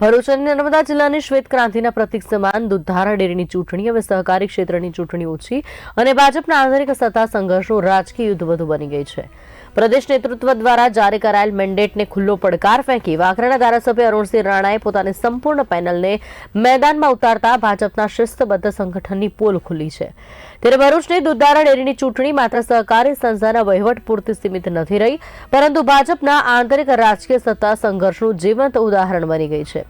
ભરૂચ અને નર્મદા જિલ્લાની શ્વેત ક્રાંતિના પ્રતિક સમાન દુધારા ડેરીની ચૂંટણી હવે સહકારી ક્ષેત્રની ચૂંટણી ઓછી અને ભાજપના આંતરિક સત્તા સંઘર્ષનું રાજકીય યુદ્ધ વધુ બની ગઈ છે. પ્રદેશ નેતૃત્વ દ્વારા જારી કરાયેલ મેન્ડેટને ખુલ્લો પડકાર ફેંકી વાઘરાના ધારાસભ્ય અરુણસિંહ રાણાએ પોતાની સંપૂર્ણ પેનલને મેદાનમાં ઉતારતા ભાજપના શિસ્તબદ્ધ સંગઠનની પોલ ખુલી છે. ત્યારે ભરૂચની દુધારા ડેરીની ચૂંટણી માત્ર સહકારી સંસ્થાના વહીવટ પૂરતી સીમિત નથી રહી, પરંતુ ભાજપના આંતરિક રાજકીય સત્તા સંઘર્ષનું જીવંત ઉદાહરણ બની ગઈ છે.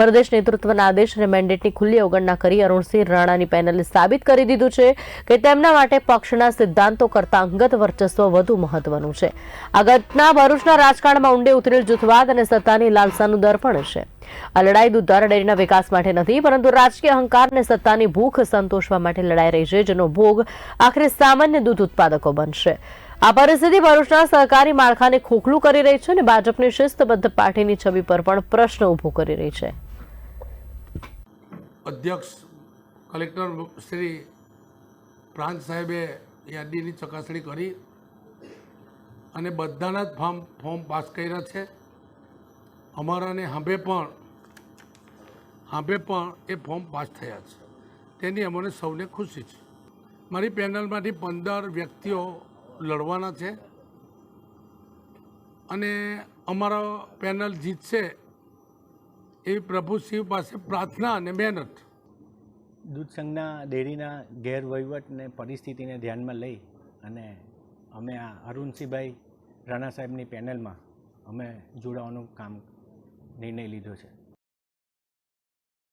પ્રદેશ નેતૃત્વના આદેશ અને મેન્ડેટની ખુલ્લી અવગણના કરી અરુણસિંહ રાણાની પેનલે સાબિત કરી દીધું છે કે તેમના માટે પક્ષના સિદ્ધાંતો કરતાં અંગત વર્ચસ્વ વધુ મહત્વનું છે. આ ઘટના ભરૂચના રાજકારણમાં ઊંડે ઉતરેલ જૂથવાદ અને સત્તાની લાલસાનું દર્પણ છે. આ લડાઈ દુધારા ડેરીના વિકાસ માટે નથી, પરંતુ રાજકીય અહંકાર અને સત્તાની ભૂખ સંતોષવા માટે લડાઈ રહી છે, જેનો ભોગ આખરે સામાન્ય દૂધ ઉત્પાદકો બનશે. આ પરિસ્થિતિ ભરૂચના સહકારી માળખાને ખોખલું કરી રહી છે અને ભાજપની શિસ્તબદ્ધ પાર્ટીની છબી પર પણ પ્રશ્ન ઊભો કરી રહી છે. અધ્યક્ષ કલેક્ટર શ્રી પ્રાંત સાહેબે યાદીની ચકાસણી કરી અને બધાના જ ફોર્મ ફોર્મ પાસ કર્યા છે. અમારાને હાંભે પણ હાંભે પણ એ ફોર્મ પાસ થયા છે. તેની અમને સૌને ખુશી છે. મારી પેનલમાંથી પંદર વ્યક્તિઓ લડવાના છે. અને અમારો પેનલ જીતશે એવી પ્રભુ શિવ પાસે પ્રાર્થના અને મહેનત. દૂધ સંઘના ડેરીના ગેરવહીવટને પરિસ્થિતિને ધ્યાનમાં લઈ અને અમે આ અરુણસિંહભાઈ રાણા સાહેબની પેનલમાં અમે જોડાવાનું કામ નિર્ણય લીધો છે.